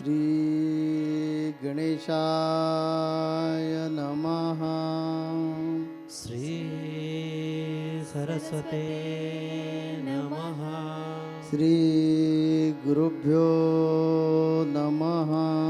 श्री गणेशाय नमः। श्री सरस्वते नमः। श्री गुरुभ्यो नमः।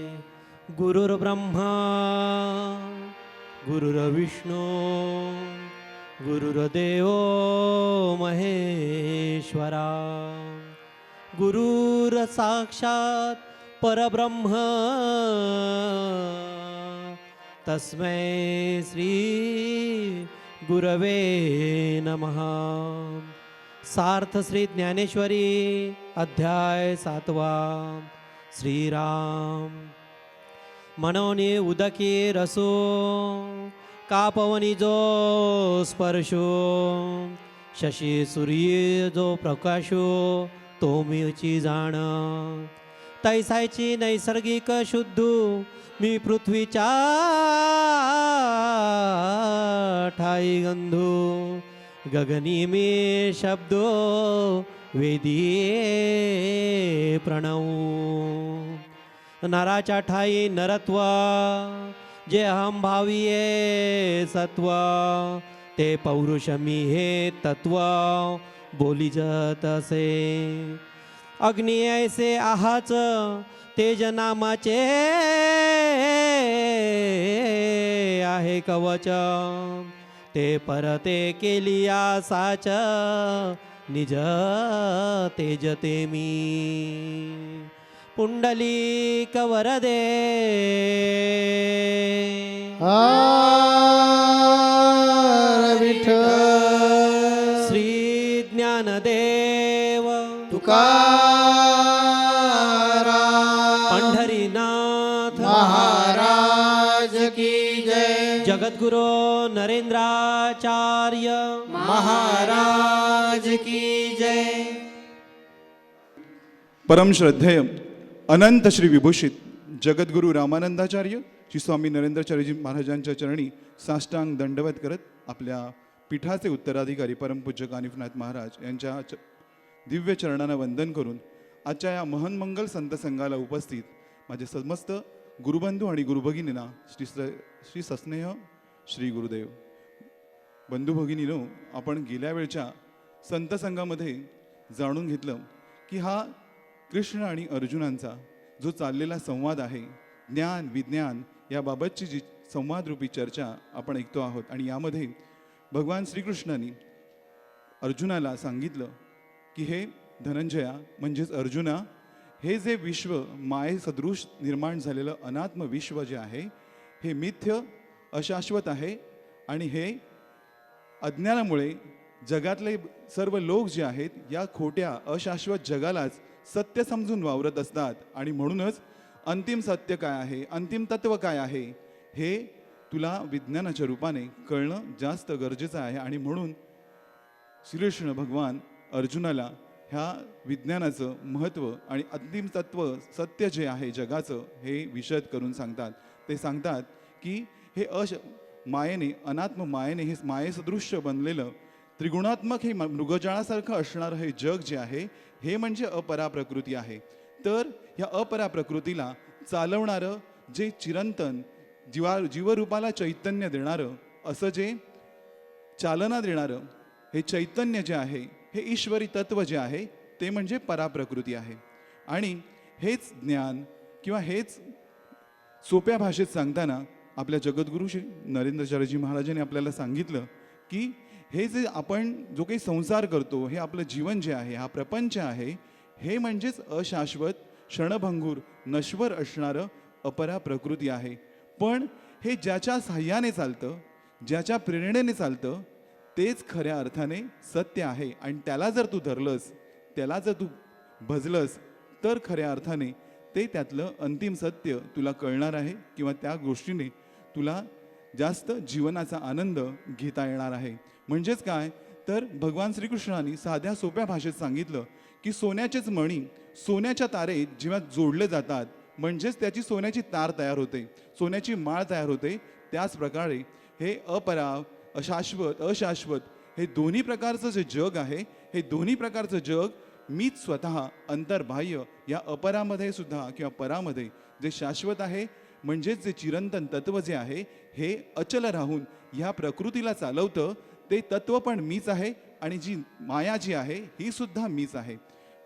गुरुर्ब्रह्मा गुरुर्विष्णू गुरुर्देव महेश्वरा गुरुर साक्षात परब्रह्म तस्मै श्री गुरवे नमः. सार्थ श्री ज्ञानेश्वरी अध्याय सातवा श्रीराम मनोनी उदकी रसो कापवनी जो स्पर्शो शशी सूर्य जो प्रकाशो तो मीची जाण. तैसायची नैसर्गिक शुद्धू मी पृथ्वीच्या ठाई गंधू. गगनी मी शब्दो वेदी प्रणव. नराच्या ठाई नरत्व जे अहम भावी सत्व ते पौरुष मी हे तत्व बोली जात असे. अग्नि ऐसे आहाच तेज नामाचे आहे कवच. ते परते केली आसाच निज तेज ते मी. पुंडलिक वरदे श्री ज्ञानदेव तुकाराम पंढरीनाथ महाराज की जय जगद्गुरु नरेंद्राचार्य महाराज की जय परम श्रद्धेय अनंत श्री विभूषित जगद्गुरू रामानंदाचार्य श्री स्वामी नरेंद्राचार्यजी महाराजांच्या चरणी साष्टांग दंडवत करत आपल्या पीठाचे उत्तराधिकारी परमपूज्य कानिफनाथ महाराज यांच्या च- दिव्य चरणांना वंदन करून आजच्या या महनमंगल संत संघाला उपस्थित माझे समस्त गुरुबंधू आणि गुरुभगिनींना श्री स- श्री सस्नेह श्री गुरुदेव. बंधू भगिनीनो आपण गेल्या वेळच्या संत संघामध्ये जाणून घेतलं की हा कृष्ण आणि अर्जुनांचा जो चाललेला संवाद आहे ज्ञान विज्ञान याबाबतची जी संवादरूपी चर्चा आपण ऐकतो आहोत आणि यामध्ये भगवान श्रीकृष्णाने अर्जुनाला सांगितलं की हे धनंजया म्हणजेच अर्जुना हे जे विश्व मायेसदृश निर्माण झालेलं अनात्म विश्व जे आहे हे मिथ्य अशाश्वत आहे आणि हे अज्ञानामुळे जगातले सर्व लोक जे आहेत या खोट्या अशाश्वत जगालाच सत्य समजून वावरत असतात. आणि म्हणूनच अंतिम सत्य काय आहे? अंतिम तत्व काय आहे? हे तुला विज्ञानाच्या रूपाने कळणं जास्त गरजेचं आहे. आणि म्हणून श्रीकृष्ण भगवान अर्जुनाला ह्या विज्ञानाचं महत्त्व आणि अंतिम तत्व सत्य जे आहे जगाचं हे विशद करून सांगतात. ते सांगतात की हे अश मायेने अनात्म मायेने हे मायेसदृश्य बनलेलं त्रिगुणात्मक हे मृगजळासारखं असणारं हे जग जे आहे हे म्हणजे अपरा प्रकृती आहे. तर ह्या अपरा प्रकृतीला चालवणारं जे चिरंतन जीवा जीवरूपाला चैतन्य देणारं असं जे चालना देणारं हे चैतन्य जे आहे हे ईश्वरी तत्व जे आहे ते म्हणजे पराप्रकृती आहे. आणि हेच ज्ञान किंवा हेच सोप्या भाषेत सांगताना आपल्या जगद्गुरू श्री नरेंद्रचार्यजी महाराजांनी आपल्याला सांगितलं की हे जे आपण जो काही संसार करतो हे आपलं जीवन जे आहे हा प्रपंच आहे हे म्हणजेच अशाश्वत क्षणभंगूर नश्वर असणारं अपरा प्रकृती आहे. पण हे ज्याच्या साह्याने चालतं ज्याच्या प्रेरणेने चालतं तेच खऱ्या अर्थाने सत्य आहे. आणि त्याला जर तू धरलंस त्याला जर तू भजलंस तर खऱ्या अर्थाने ते त्यातलं अंतिम सत्य तुला कळणार आहे किंवा त्या गोष्टीने तुला जास्त जीवनाचा आनंद घेता येणार आहे. म्हणजेच काय? तर भगवान श्रीकृष्णांनी साध्या सोप्या भाषेत सांगितलं की सोन्याचेच मणी सोन्याच्या तारेत जेव्हा जोडले जातात म्हणजेच त्याची सोन्याची तार तयार होते सोन्याची माळ तयार होते त्याच प्रकारे हे अपराव अशाश्वत अशाश्वत हे दोन्ही प्रकारचं जे जग आहे हे दोन्ही प्रकारचं जग मीच स्वतः अंतर्बाह्य या अपरामध्ये सुद्धा किंवा परामध्ये जे शाश्वत आहे म्हणजेच जे चिरंतन तत्व जे आहे हे अचल राहून ह्या प्रकृतीला चालवतं ते तत्व पण मीच आहे आणि जी माया जी आहे ही सुद्धा मीच आहे.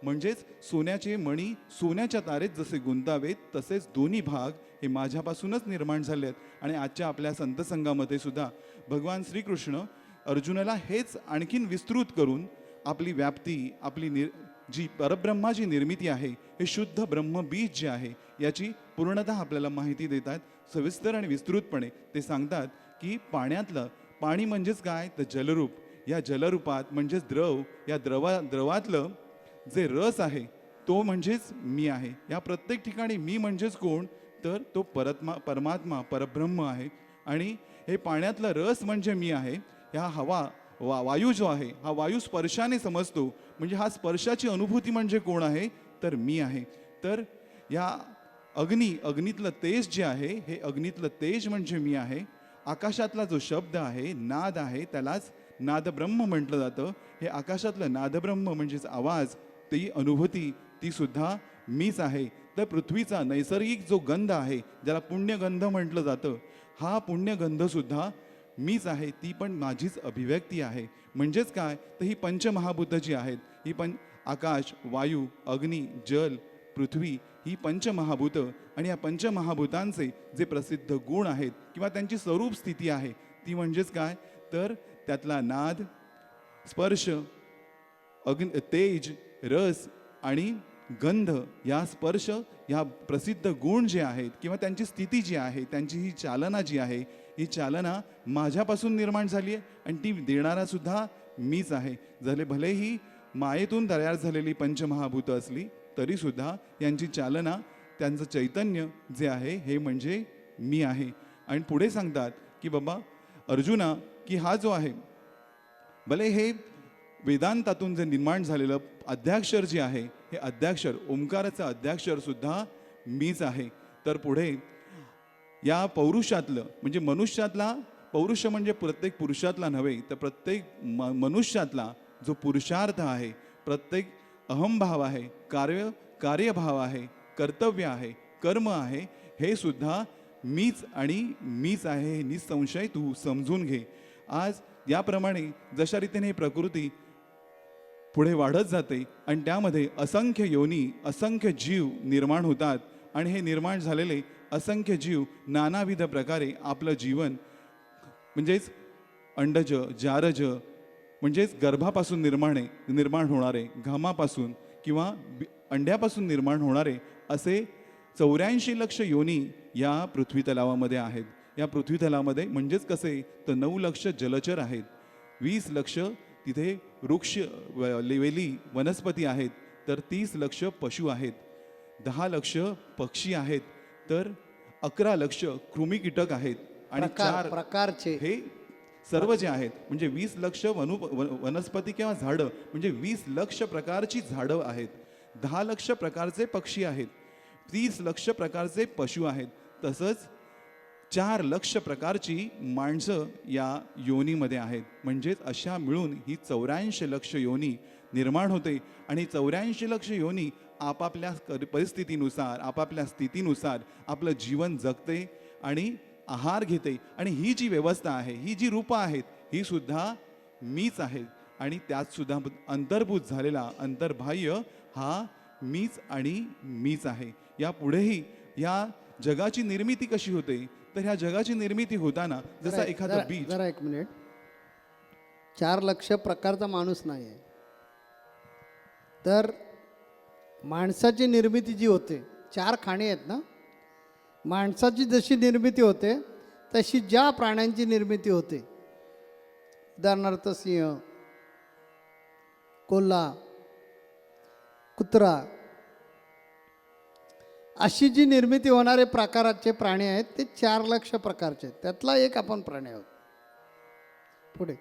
म्हणजेच सोन्याचे मणी सोन्याच्या तारेत जसे गुंतावेत तसेच दोन्ही भाग हे माझ्यापासूनच निर्माण झाले आहेत. आणि आजच्या आपल्या संतसंघामध्ये सुद्धा भगवान श्रीकृष्ण अर्जुनाला हेच आणखीन विस्तृत करून आपली व्याप्ती आपली निर जी परब्रह्माची निर्मिती आहे हे शुद्ध ब्रह्मबीज जे आहे याची पूर्णतः आपल्याला माहिती देतात सविस्तर आणि विस्तृतपणे ते सांगतात की पाण्यातलं पाणी म्हणजेच काय? तर जलरूप. या जलरूपात म्हणजेच द्रव या द्रवा द्रवातलं जे रस आहे तो म्हणजेच मी आहे. या प्रत्येक ठिकाणी मी म्हणजेच कोण? तर तो परत्मा परमात्मा परब्रह्म आहे. आणि हे पाण्यातला रस म्हणजे मी आहे. ह्या हवा वा वायू जो आहे हा वायू स्पर्शाने समजतो. म्हणजे हा स्पर्शाची अनुभूती म्हणजे कोण आहे? तर मी आहे. तर या अग्नी अग्नीतलं तेज जे आहे हे अग्नीतलं तेज म्हणजे मी आहे. आकाशातला जो शब्द आहे नाद आहे त्यालाच नादब्रह्म म्हटलं जातं. हे आकाशातलं नादब्रह्म म्हणजेच आवाज ती अनुभूती ती सुद्धा मीच आहे. तर पृथ्वीचा नैसर्गिक जो गंध आहे ज्याला पुण्यगंध म्हटलं जातं हा पुण्यगंध सुद्धा मीच आहे ती पण माझीच अभिव्यक्ती आहे. म्हणजेच काय? तर ही पंचमहाभूतं जी आहेत ही पण आकाश वायू अग्नी जल पृथ्वी ही पंचमहाभूतं आणि या पंचमहाभूतांचे जे प्रसिद्ध गुण आहेत किंवा त्यांची स्वरूप स्थिती आहे ती म्हणजेच काय? तर त्यातला नाद स्पर्श अग्न तेज रस आणि गंध या स्पर्श या प्रसिद्ध गुण जे आहेत किंवा त्यांची स्थिती जी आहे त्यांची ही चालना जी आहे ही चालना माझ्यापासून निर्माण झाली आहे आणि ती देणारासुद्धा मीच आहे. झाले भलेही मायेतून तयार झालेली पंचमहाभूतं असली तरीसुद्धा यांची चालना त्यांचं चैतन्य जे आहे हे म्हणजे मी आहे. आणि पुढे सांगतात की बाबा अर्जुना की हा जो आहे भले हे वेदांतातून जे निर्माण झालेलं अध्याक्षर जे आहे हे अध्याक्षर ओंकाराचं अध्याक्षरसुद्धा मीच आहे. तर पुढे या पौरुषातलं म्हणजे मनुष्यातला पौरुष म्हणजे प्रत्येक पुरुषातला नव्हे तर प्रत्येक म मनुष्यातला जो पुरुषार्थ आहे प्रत्येक अहमभाव आहे कार्य कार्यभाव आहे कर्तव्य आहे कर्म आहे हे सुद्धा मीच आणि मीच आहे हे निसंशय तू समजून घे. आज याप्रमाणे जशा रीतीने प्रकृती पुढे वाढत जाते आणि त्यामध्ये असंख्य योनी असंख्य जीव निर्माण होतात आणि हे निर्माण झालेले असंख्य जीव नानाविध प्रकारे आपलं जीवन म्हणजेच अंडज जारज म्हणजेच गर्भापासून निर्माणे निर्माण होणारे घामापासून किंवा अंड्यापासून निर्माण होणारे असे चौऱ्याऐंशी लक्ष योनी या पृथ्वी तलावामध्ये आहेत. या पृथ्वी तलावामध्ये म्हणजेच कसे? तर नऊ लक्ष जलचर आहेत. वीस लक्ष तिथे वृक्ष वेली वनस्पती आहेत. तर तीस लक्ष पशु आहेत. दहा लक्ष पक्षी आहेत. तर अकरा लक्ष कृमी कीटक आहेत. आणि चार प्रकारचे. हे सर्व जे आहेत म्हणजे वीस लक्ष वनु वनस्पती किंवा झाडं म्हणजे वीस लक्ष प्रकारची झाडं आहेत. दहा लक्ष प्रकारचे पक्षी आहेत. तीस लक्ष प्रकारचे पशु आहेत. तसंच चार लक्ष प्रकारची माणसं या योनीमध्ये आहेत. म्हणजेच अशा मिळून ही चौऱ्याऐंशी लक्ष योनी निर्माण होते. आणि चौऱ्याऐंशी लक्ष योनी आपापल्या परिस्थितीनुसार आपापल्या स्थितीनुसार आपलं जीवन जगते आणि आहार घेते आणि ही जी व्यवस्था आहे ही जी रूपं आहेत ही सुद्धा मीच आहे. आणि त्यात सुद्धा अंतर्भूत झालेला अंतर्बाह्य हा मीच आणि मीच आहे. या पुढेही या जगाची निर्मिती कशी होते तर ह्या जगाची निर्मिती होताना जसा एखादा बीज जरा एक मिनिट. चार लक्ष प्रकारचा माणूस नाही आहे तर माणसाची निर्मिती जी होते चार खाणी आहेत ना माणसाची जशी निर्मिती होते तशी ज्या प्राण्यांची निर्मिती होते. उदाहरणार्थ सिंह कोल्हा कुत्रा अशी जी निर्मिती होणारे प्रकाराचे प्राणी आहेत ते चार लक्ष प्रकारचे आहेत. त्यातला एक आपण प्राणी आहोत. पुढे.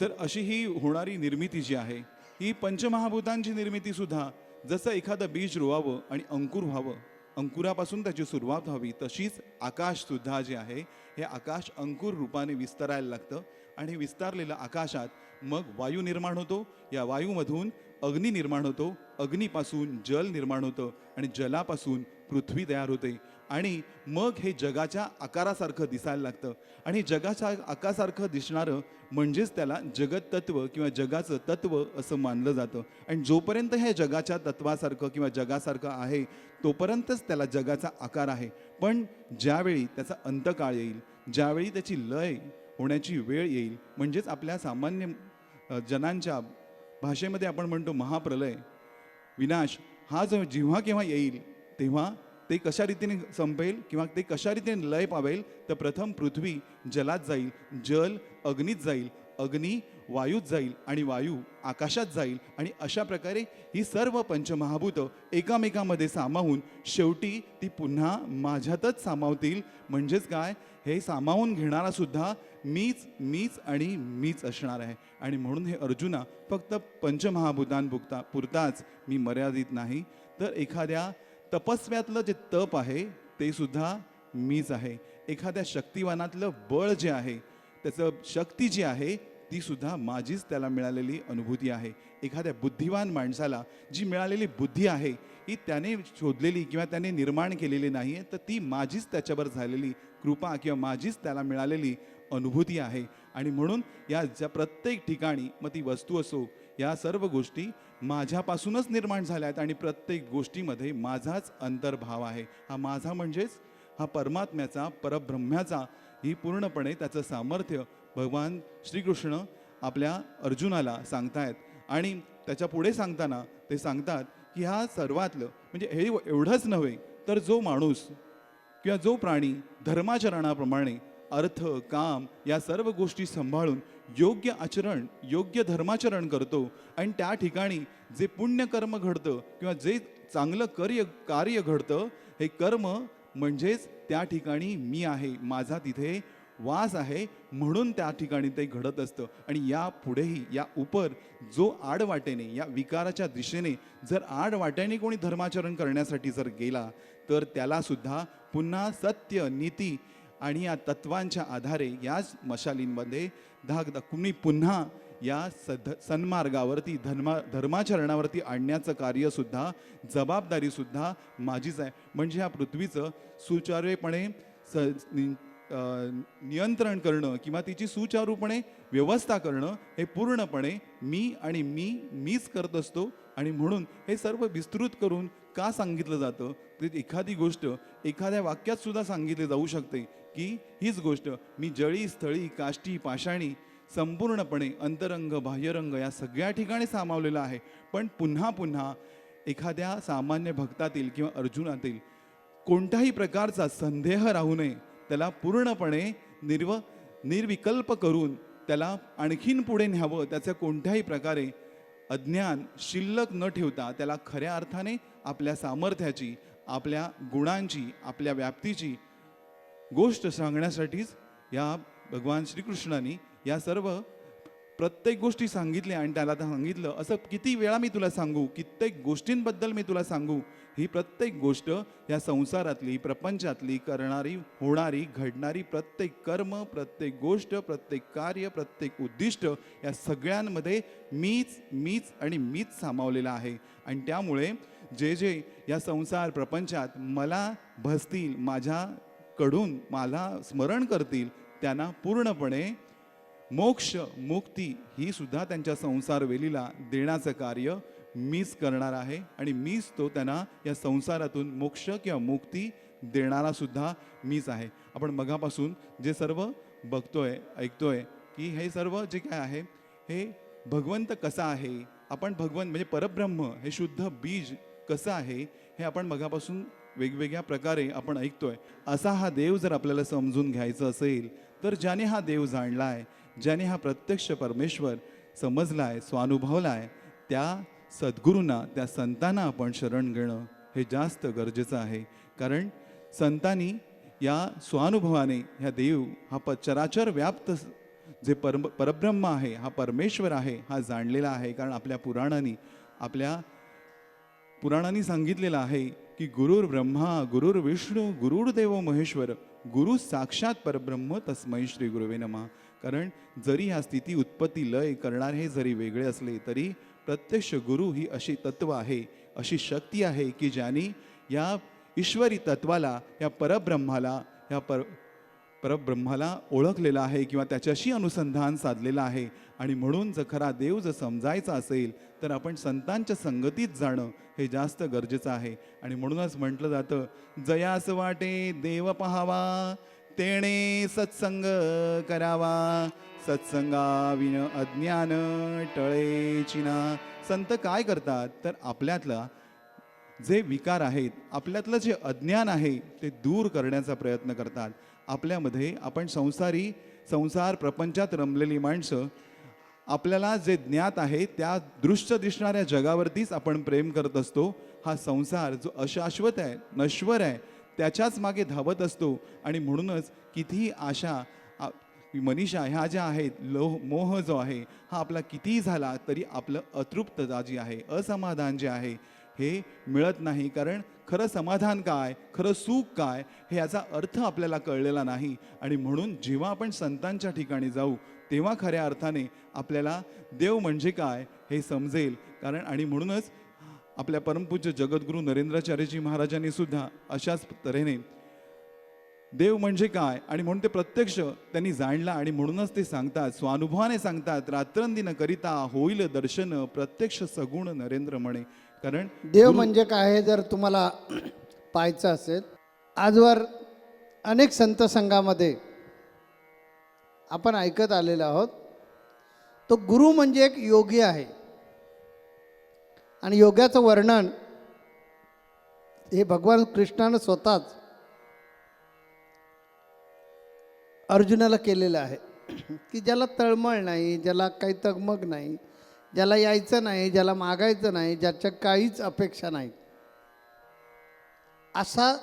तर अशी ही होणारी निर्मिती जी आहे ही पंचमहाभूतांची निर्मिती सुद्धा जसं एखादं बीज रोवावं आणि अंकुर व्हावं अंकुरापासून त्याची सुरुवात व्हावी. तशीच आकाशसुद्धा जे आहे हे आकाश अंकुर रूपाने विस्तारायला लागतं आणि विस्तारलेलं आकाशात मग वायू निर्माण होतो. या वायूमधून अग्नी निर्माण होतो. अग्नीपासून जल निर्माण होतं आणि जलापासून पृथ्वी तयार होते. आणि मग हे जगाच्या आकारासारखं दिसायला लागतं. आणि जगाच्या आकारासारखं दिसणारं म्हणजेच त्याला जगत तत्व किंवा जगाचं तत्व असं मानलं जातं. आणि जोपर्यंत हे जगाच्या तत्वासारखं किंवा जगासारखं आहे तोपर्यंतच त्याला जगाचा आकार आहे. पण ज्यावेळी त्याचा अंतकाळ येईल ज्यावेळी त्याची लय होण्याची वेळ येईल म्हणजेच आपल्या सामान्य जनांच्या भाषेमध्ये आपण म्हणतो महाप्रलय विनाश हा जो जेव्हा केव्हा येईल तेव्हा ते कशा रीतीने संपेल किंवा ते कशा रीतीने लय पावेल तर प्रथम पृथ्वी जलात जाईल जल अग्नीत जाईल अग्नी वायूत जाईल आणि वायू आकाशात जाईल आणि अशा प्रकारे ही सर्व पंचमहाभूतं एकामेकामध्ये सामावून शेवटी ती पुन्हा माझ्यातच सामावतील. म्हणजेच काय? हे सामावून घेणारा सुद्धा मीच मीच आणि मीच असणार आहे. आणि म्हणून हे अर्जुना फक्त पंचमहाभूतांपुरता पुरताच मी मर्यादित नाही. तर एखाद्या तपस्व्यातलं जे तप आहे ते सुद्धा मीच आहे. एखाद्या शक्तिवानातलं बळ जे आहे त्याचं शक्ती जी आहे ती सुद्धा माझीच त्याला मिळालेली अनुभूती आहे. एखाद्या बुद्धिवान माणसाला जी मिळालेली बुद्धी आहे ही त्याने शोधलेली किंवा त्याने निर्माण केलेली नाही आहे तर ती माझीच त्याच्यावर झालेली कृपा किंवा माझीच त्याला मिळालेली अनुभूती आहे. आणि म्हणून या ज्या प्रत्येक ठिकाणी मग ती वस्तू असो या सर्व गोष्टी माझ्यापासूनच निर्माण झाल्या आहेत आणि प्रत्येक गोष्टीमध्ये माझाच अंतर्भाव आहे. हा माझा म्हणजेच हा परमात्म्याचा परब्रह्म्याचा ही पूर्णपणे त्याचं सामर्थ्य भगवान श्रीकृष्ण आपल्या अर्जुनाला सांगतायत. आणि त्याच्या पुढे सांगताना ते सांगतात की हा सर्वातलं म्हणजे हे एवढंच नव्हे तर जो माणूस किंवा जो प्राणी धर्माचरणाप्रमाणे अर्थ काम या सर्व गोष्टी सांभाळून योग्य आचरण योग्य धर्माचरण करतो आणि त्या ठिकाणी जे पुण्यकर्म घडतं किंवा जे चांगलं कार्य कार्य घडतं हे कर्म म्हणजेच त्या ठिकाणी मी आहे माझा तिथे वास आहे म्हणून त्या ठिकाणी ते घडत असतं. आणि या पुढेही या उपर जो आडवाटेने या विकाराच्या दिशेने जर आडवाट्याने कोणी धर्माचरण करण्यासाठी जर गेला तर त्याला सुद्धा पुन्हा सत्य नीती आणि या तत्वांच्या आधारे याच मशालींमध्ये धाक तुम्ही पुन्हा या सध सन्मार्गावरती धर्मा धर्माचरणावरती आणण्याचं कार्यसुद्धा जबाबदारीसुद्धा माझीच आहे. म्हणजे ह्या पृथ्वीचं सुचारूपणे स नियंत्रण करणं किंवा तिची सुचारूपणे व्यवस्था करणं हे पूर्णपणे मी आणि मी मीच करत असतो. आणि म्हणून हे सर्व विस्तृत करून का सांगितलं जातं? ते एखादी गोष्ट एखाद्या वाक्यात सुद्धा सांगितली जाऊ शकते. की हीच गोष्ट मी जळी स्थळी काष्टी पाषाणी संपूर्णपणे अंतरंग बाह्यरंग या सगळ्या ठिकाणी सामावलेला आहे. पण पुन्हा पुन्हा एखाद्या सामान्य भक्तातील किंवा अर्जुनातील कोणत्याही प्रकारचा संदेह राहू नये. त्याला पूर्णपणे निर्व निर्विकल्प करून त्याला आणखीन पुढे न्यावं त्याचं कोणत्याही प्रकारे अज्ञान शिल्लक न ठेवता त्याला खऱ्या अर्थाने आपल्या सामर्थ्याची आपल्या गुणांची आपल्या व्याप्तीची गोष्ट सांगण्यासाठीच या भगवान श्रीकृष्णाने या सर्व प्रत्येक गोष्टी सांगितल्या आणि त्याला सांगितलं. असं किती वेळा मी तुला सांगू कित्येक गोष्टींबद्दल मी तुला सांगू ही प्रत्येक गोष्ट या संसारातली प्रपंचातली करणारी होणारी घडणारी प्रत्येक कर्म प्रत्येक गोष्ट प्रत्येक कार्य प्रत्येक उद्दिष्ट या सगळ्यांमध्ये मीच मीच आणि मीच सामावलेला आहे. आणि त्यामुळे जे जे या संसार प्रपंचात मला भसतील कडून मला स्मरण करतील त्यांना पूर्णपणे मोक्ष मुक्ती ही सुद्धा त्यांच्या संसार वेलीला देण्याचं कार्य मीच करणार आहे आणि मीच तो त्यांना या संसारातून मोक्ष किंवा मुक्ती देणारा सुद्धा मीच आहे. आपण मगापासून जे सर्व बघतोय ऐकतोय की हे सर्व जे काय आहे हे भगवंत कसा आहे? आपण भगवंत म्हणजे परब्रह्म हे शुद्ध बीज कसं आहे? हे आपण मगापासून वेगवेगळ्या प्रकारे आपण ऐकतोय. असा हा देव जर आपल्याला समजून घ्यायचं असेल तर ज्याने हा देव जाणलाय ज्याने हा प्रत्यक्ष परमेश्वर समजलाय स्वानुभवलाय त्या सद्गुरूंना त्या संतांना आपण शरण घेणं हे जास्त गरजेचं आहे. कारण संतांनी या स्वानुभवाने ह्या देव हा प चराचर व्याप्त जे पर परब्रह्म आहे हा परमेश्वर आहे हा जाणलेला आहे. कारण आपल्या पुराणांनी आपल्या पुराणांनी सांगितलेलं आहे की गुरुर ब्रह्मा गुरुर विष्णू गुरुर्देव महेश्वर गुरु साक्षात परब्रह्म तस्मै श्री गुरुवे नमः. कारण जरी ह्या स्थिती उत्पत्ती लय करणारे जरी वेगळे असले तरी प्रत्यक्ष गुरु ही अशी तत्व आहे अशी शक्ती आहे की ज्याने या ईश्वरी तत्वाला या परब्रह्माला या पर परब्रह्माला ओळखलेला आहे किंवा त्याच्याशी अनुसंधान साधलेलं आहे आणि म्हणून जर खरा देव जर समजायचा असेल तर आपण संतांच्या संगतीत जाणं हे जास्त गरजेचं आहे. आणि म्हणूनच म्हटलं जातं जयास वाटे देव पहावा तेणे सत्संग करावा. सत्संगाविन अज्ञान टळे चिना. संत काय करतात? तर आपल्यातला जे विकार आहेत आपल्यातलं जे अज्ञान आहे ते दूर करण्याचा प्रयत्न करतात. आपल्यामध्ये आपण संसारी संसार प्रपंचात रमलेली माणसं आपल्याला जे ज्ञात आहे त्या दृश्य दिसणाऱ्या जगावरतीच आपण प्रेम करत असतो. हा संसार जो अशाश्वत आहे नश्वर आहे त्याच्याच मागे धावत असतो. आणि म्हणूनच कितीही आशा मनीषा ह्या ज्या आहेत लोह मोह जो आहे हा आपला कितीही झाला तरी आपलं अतृप्तता जी आहे असमाधान जे आहे हे मिळत नाही कारण खरं समाधान काय खरं सुख काय हे याचा अर्थ आपल्याला कळलेला नाही. आणि म्हणून जेव्हा आपण संतांच्या ठिकाणी जाऊ तेव्हा खऱ्या अर्थाने आपल्याला देव म्हणजे काय हे समजेल. कारण आणि म्हणूनच आपल्या परमपूज्य जगद्गुरू नरेंद्राचार्यजी महाराजांनी सुद्धा अशाच तऱ्हेने देव म्हणजे काय आणि म्हणून ते प्रत्यक्ष त्यांनी जाणला आणि म्हणूनच ते सांगतात स्वानुभवाने सांगतात रात्रंदिन करिता होईल दर्शन प्रत्यक्ष सगुण नरेंद्र म्हणे. कारण देव म्हणजे काय हे जर तुम्हाला पाहायचं असेल आजवर अनेक संत संघामध्ये आपण ऐकत आलेलो आहोत. तो गुरु म्हणजे एक योगी आहे. आणि योग्याचं वर्णन हे भगवान कृष्णानं स्वतःच अर्जुनाला केलेलं आहे. की ज्याला तळमळ नाही ज्याला काही तगमग नाही ज्याला यायचं नाही ज्याला मागायचं नाही ज्याच्या काहीच अपेक्षा नाही. असा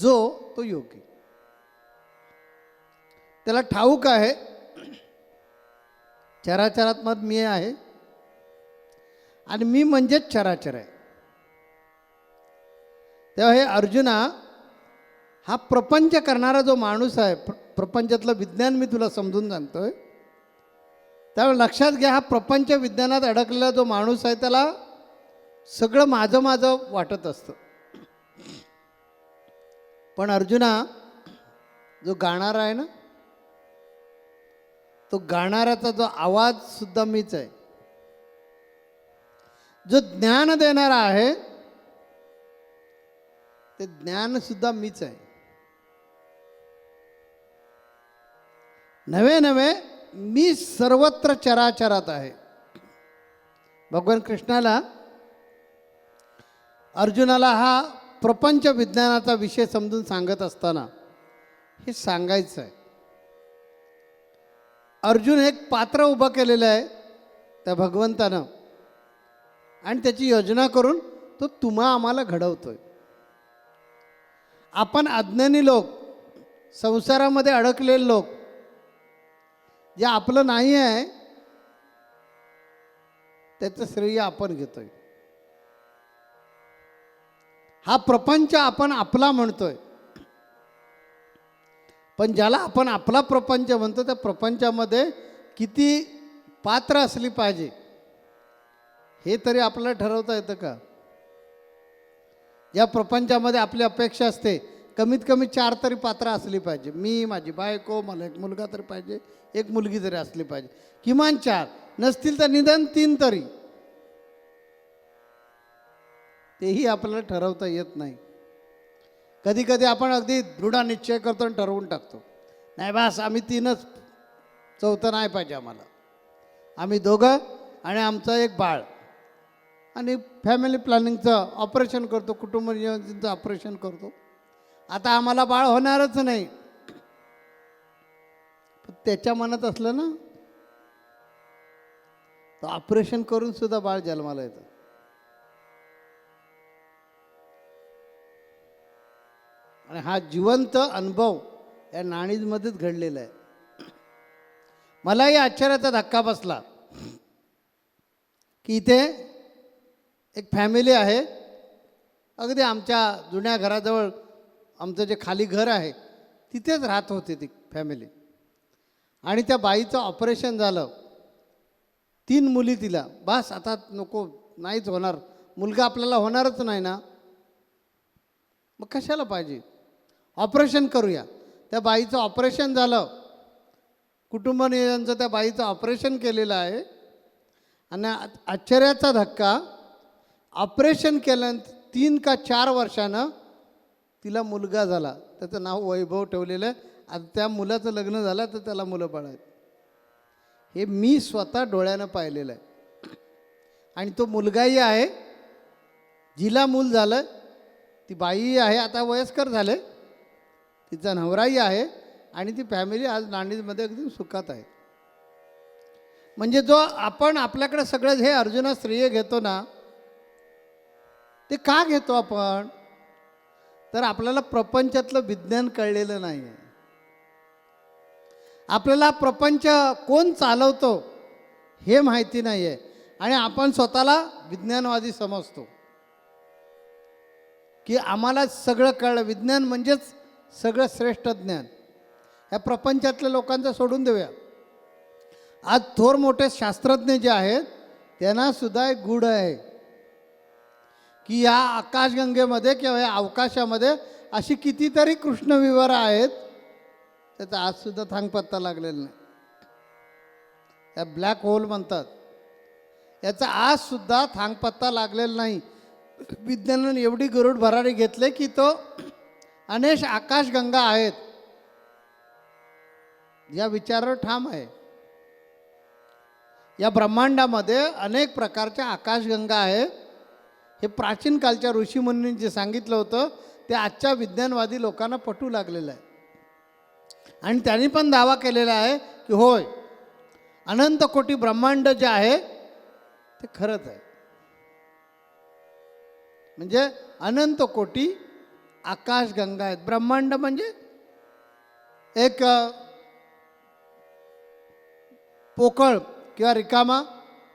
जो तो योगी. त्याला ठाऊक आहे चराचरात्मक मी आहे आणि मी म्हणजेच चराचर आहे. तेव्हा हे अर्जुना हा प्रपंच करणारा जो माणूस आहे प्र प्रपंचातलं विज्ञान मी तुला समजून सांगतोय त्यामुळे लक्षात घ्या हा प्रपंच विज्ञानात अडकलेला जो माणूस आहे त्याला सगळं माझं माझं वाटत असतं. पण अर्जुना जो गाणारा आहे ना तो गाणाऱ्याचा जो आवाज सुद्धा मीच आहे. जो ज्ञान देणारा आहे ते ज्ञान सुद्धा मीच आहे. नवे नवे मी सर्वत्र चराचरात आहे. भगवान कृष्णाला अर्जुनाला हा प्रपंच विज्ञानाचा विषय समजून सांगत असताना हे सांगायचं आहे अर्जुन एक पात्र उभं केलेलं आहे त्या भगवंतानं. आणि त्याची योजना करून तो तुम्हा आम्हाला घडवतोय. आपण अज्ञानी लोक संसारामध्ये अडकलेले लोक जे आपलं नाही आहे त्याचं श्रेय आपण घेतोय. हा प्रपंच आपण आपला म्हणतोय. पण ज्याला आपण आपला प्रपंच म्हणतो त्या प्रपंचामध्ये किती पात्र असली पाहिजे हे तरी आपल्याला ठरवता येतं का? या प्रपंचामध्ये आपली अपेक्षा असते कमीत कमी चार तरी पात्र असली पाहिजे. मी माझी बायको मला एक मुलगा तरी पाहिजे एक मुलगी तरी असली पाहिजे. किमान चार. नसतील तर निदान तीन तरी. तेही आपल्याला ठरवता येत नाही. कधी कधी आपण अगदी दृढ निश्चय करतो आणि ठरवून टाकतो. नाही बास आम्ही तीनच चौथं नाही पाहिजे आम्हाला. आम्ही दोघं आणि आमचं एक बाळ. आणि फॅमिली प्लॅनिंगचं ऑपरेशन करतो कुटुंब नियोजनचं ऑपरेशन करतो. आता आम्हाला बाळ होणारच नाही. त्याच्या मनात असलं ना तर ऑपरेशन करून सुद्धा बाळ जन्माला येतं. आणि हा जिवंत अनुभव या नाणीजमध्येच घडलेला आहे. मलाही आश्चर्याचा धक्का बसला की इथे एक फॅमिली आहे. अगदी आमच्या जुन्या घराजवळ आमचं जे खाली घर आहे तिथेच राहत होते ती फॅमिली आणि त्या बाईचं ऑपरेशन झालं. तीन मुली तिला. बस आता नको नाहीच होणार. मुलगा आपल्याला होणारच नाही ना. मग कशाला पाहिजे? ऑपरेशन करूया. त्या बाईचं ऑपरेशन झालं. कुटुंब नियोजनचं त्या बाईचं ऑपरेशन केलेलं आहे. आणि आश्चर्याचा धक्का ऑपरेशन केल्यानंतर तीन का चार वर्षानं तिला मुलगा झाला. त्याचं नाव वैभव ठेवलेलं आहे. आणि त्या मुलाचं लग्न झालं तर त्याला मुलं बाळ हे मी स्वतः डोळ्यानं पाहिलेलं आहे. आणि तो मुलगाही आहे. जिला मूल झालं. ती बाईही आहे. आता वयस्कर झाले. तिचा नवराही आहे. आणि ती फॅमिली आज नांदीमध्ये अगदी सुखात आहे. म्हणजे जो आपण आपल्याकडे सगळं हे अर्जुना श्रेय घेतो ना ते का घेतो आपण? तर आपल्याला प्रपंचातलं विज्ञान कळलेलं नाही आहे आपल्याला प्रपंच कोण चालवतो हे माहिती नाही आहे आणि आपण स्वतःला विज्ञानवादी समजतो. की आम्हाला सगळं कळलं. विज्ञान म्हणजेच सगळं श्रेष्ठ ज्ञान. ह्या प्रपंचातल्या लोकांचं सोडून देऊया. आज थोर मोठे शास्त्रज्ञ जे आहेत त्यांना सुद्धा एक गुढ आहे. की या आकाशगंगेमध्ये किंवा या अवकाशामध्ये अशी कितीतरी कृष्णविवर आहेत त्याचा आजसुद्धा थांगपत्ता लागलेला नाही. या ब्लॅक होल म्हणतात. याचा आजसुद्धा थांगपत्ता लागलेला नाही. विज्ञानाने एवढी गरुड भरारी घेतले की तो अनेक आकाशगंगा आहेत. या विचारावर ठाम आहे. या ब्रह्मांडामध्ये अनेक प्रकारच्या आकाशगंगा आहेत. हे प्राचीन कालच्या ऋषीमुनी जे सांगितलं होतं ते आजच्या विज्ञानवादी लोकांना पटू लागलेलं आहे. आणि त्यांनी पण दावा केलेला आहे की होय अनंत कोटी ब्रह्मांड जे आहे ते खरंच आहे. म्हणजे अनंत कोटी आकाशगंगा आहेत. ब्रह्मांड म्हणजे एक पोकळ किंवा रिकामा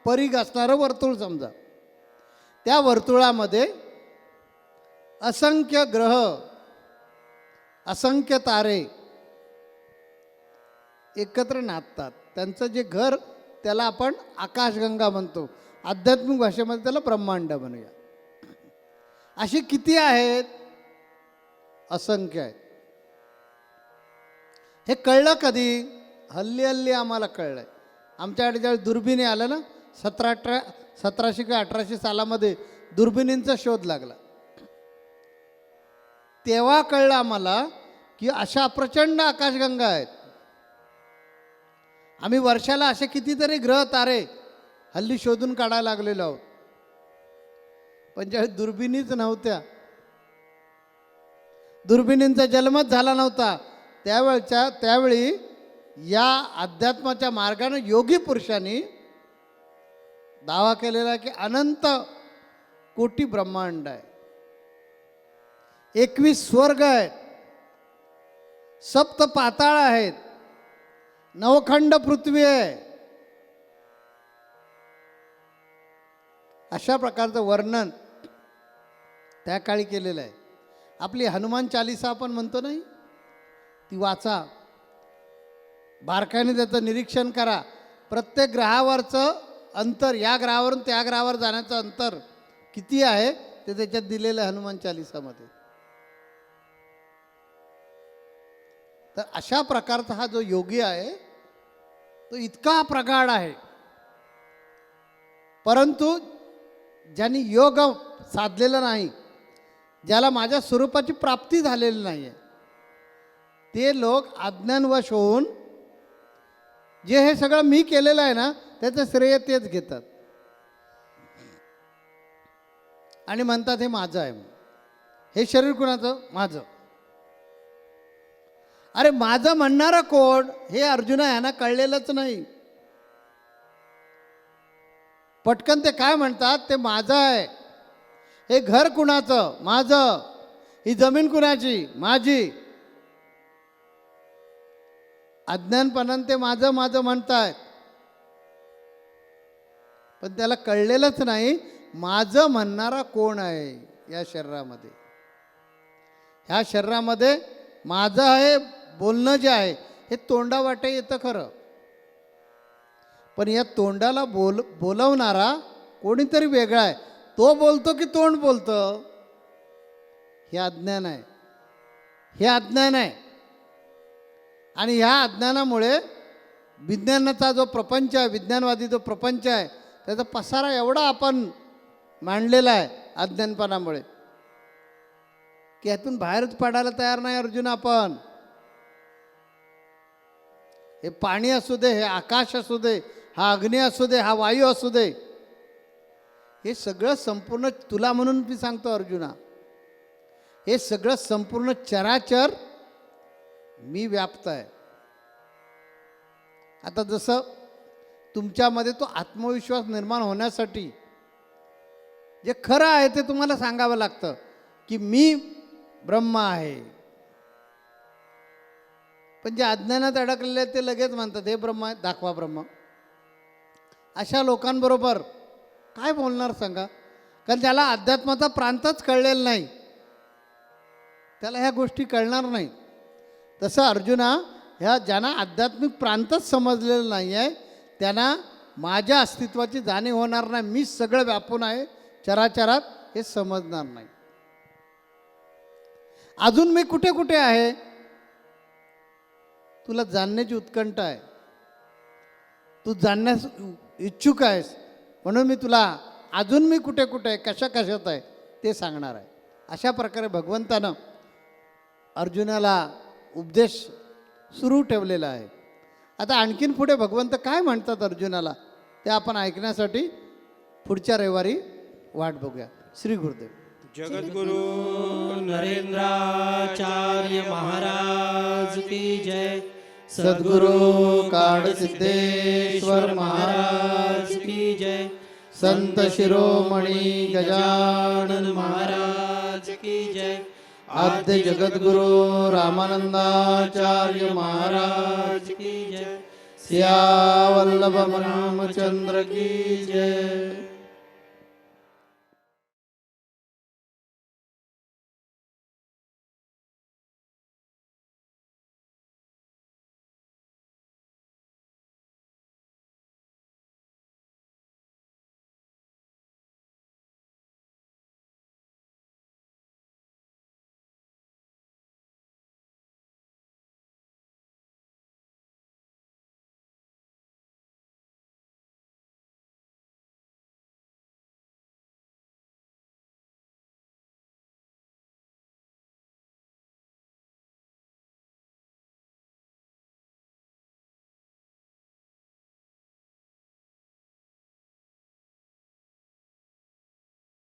परीघ असणारं वर्तुळ समजा. त्या वर्तुळामध्ये असंख्य ग्रह असंख्य तारे एकत्र नाचतात. त्यांचं जे घर त्याला आपण आकाशगंगा म्हणतो. आध्यात्मिक भाषेमध्ये त्याला ब्रह्मांड म्हणूया. अशी किती आहेत? असंख्य आहेत. हे कळलं कधी? हल्ली हल्ली आम्हाला कळलं आहे आमच्याकडे ज्यावेळेस दुर्बिणी आलं ना सतरा अठरा सतराशे किंवा अठराशे सालामध्ये दुर्बिणींचा शोध लागला. तेव्हा कळलं आम्हाला की अशा प्रचंड आकाशगंगा आहेत. आम्ही वर्षाला असे कितीतरी ग्रह तारे हल्ली शोधून काढायला लागलेलो आहोत. पण ज्यावेळी दुर्बिणीच नव्हत्या दुर्बिणींचा जन्मच झाला नव्हता त्यावेळच्या त्यावेळी या अध्यात्माच्या मार्गाने योगी पुरुषांनी दावा केलेला आहे की अनंत कोटी ब्रह्मांड आहे. एकवीस स्वर्ग आहेत. सप्त पाताळ आहेत. नवखंड पृथ्वी आहे. अशा प्रकारचं वर्णन त्या काळी केलेलं आहे. आपली हनुमान चालिसा आपण म्हणतो नाही? ती वाचा. बारकाईने त्याचं निरीक्षण करा. प्रत्येक ग्रहावरचं अंतर या ग्रहावरून त्या ग्रहावर जाण्याचं अंतर किती आहे ते त्याच्यात दिलेलं आहे हनुमान चालिसामध्ये. तर अशा प्रकारचा हा जो योगी आहे तो इतका प्रगाढ आहे. परंतु ज्यांनी योग साधलेला नाही ज्याला माझ्या स्वरूपाची प्राप्ती झालेली नाही आहे ते लोक अज्ञानवश होऊन जे हे सगळं मी केलेलं आहे ना त्याचं श्रेय तेच घेतात. आणि म्हणतात हे माझं आहे. हे शरीर कुणाचं? माझं. अरे माझं म्हणणारा कोण? हे अर्जुना यांना कळलेलंच नाही. पटकन ते काय म्हणतात? ते माझं आहे. हे घर कुणाचं? माझं. ही जमीन कुणाची? माझी. अज्ञानपणाने ते माझं माझं म्हणतायत. पण त्याला कळलेलंच नाही माझं म्हणणारा कोण आहे या शरीरामध्ये? ह्या शरीरामध्ये माझं आहे बोलणं जे आहे हे तोंडावाटे येतं खरं. पण या तोंडाला बोल बोलवणारा कोणीतरी वेगळा आहे. तो बोलतो की तोंड बोलतं? हे अज्ञान आहे. हे अज्ञान आहे. आणि ह्या अज्ञानामुळे विज्ञानाचा जो प्रपंच आहे विज्ञानवादी जो प्रपंच आहे त्याचा पसारा एवढा आपण मांडलेला आहे अज्ञानपणामुळे. की यातून बाहेरच पडायला तयार नाही अर्जुन आपण. हे पाणी असू दे हे आकाश असू दे हा अग्नी असू दे हा वायू असू दे. हे सगळं संपूर्ण तुला म्हणून मी सांगतो अर्जुना. हे सगळं संपूर्ण चराचर मी व्याप्त आहे. आता जसं तुमच्यामध्ये तो आत्मविश्वास निर्माण होण्यासाठी जे खरं आहे ते तुम्हाला सांगावं लागतं की मी ब्रह्म आहे. पण जे अज्ञानात अडकलेले आहेत ते लगेच म्हणतात हे ब्रह्म आहे दाखवा ब्रह्म. अशा लोकांबरोबर काय बोलणार सांगा? कारण त्याला अध्यात्माचा प्रांतच कळलेला नाही. त्याला ह्या गोष्टी कळणार नाही तसं अर्जुना ह्या ज्यांना आध्यात्मिक प्रांतच समजलेलं नाही आहे त्यांना माझ्या अस्तित्वाची जाणीव होणार नाही. मी सगळं व्यापून आहे. चराचरात हे समजणार नाही. अजून मी कुठे कुठे आहे? तुला जाणण्याची उत्कंठा आहे. तू जाणण्यास इच्छुक आहेस. म्हणून मी तुला अजून मी कुठे कुठे आहे कशा कशात आहे ते सांगणार आहे. अशा प्रकारे भगवंतानं अर्जुनाला उपदेश सुरू ठेवलेला आहे. आता आणखीन पुढे भगवंत काय म्हणतात अर्जुनाला? ते आपण ऐकण्यासाठी पुढच्या रविवारी वाट बघूया. श्री गुरुदेव. जगद्गुरु नरेंद्राचार्य महाराज की जय. सद्गुरु काडसिद्धेश्वर महाराज की जय. संत शिरोमणी गजानन महाराज की जय. आद्य जगद्गुरु रामानंदाचार्य महाराज की जय। सियावल्लभ रामचंद्र की जय।